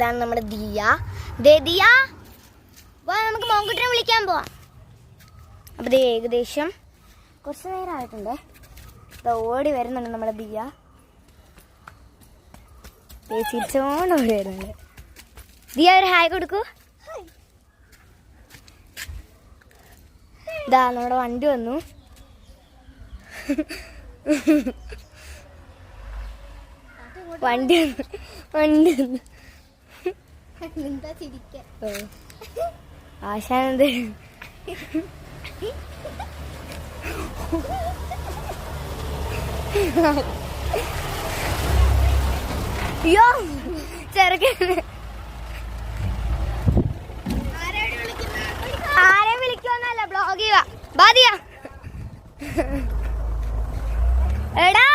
ഇതാണ് നമ്മുടെ ദിയ. ദിയ വാ നമുക്ക് മോങ്കുട്ടിനെ വിളിക്കാൻ പോവാം. അപ്പൊ ദേ ഏകദേശം കുറച്ച് നേരം ആയിട്ടുണ്ടേ. ദാ ഓടി വരുന്നുണ്ട് നമ്മുടെ ദിയ. ചിരിച്ചോണ്ട് ഓടി വരുന്നുണ്ട്. ദിയ ഒരു ഹായ് കൊടുക്കൂ. ഇതാ നമ്മുടെ വണ്ടി വന്നു. വണ്ടി വന്നു. വണ്ടി വന്നു. ആശാനെന്ത്? അയ്യോ ചെറുക്കൻ. ആരെ വിളിക്കുമെന്നല്ല ബ്ലോഗ് ചെയ്യുക ബാദിയ എടാ.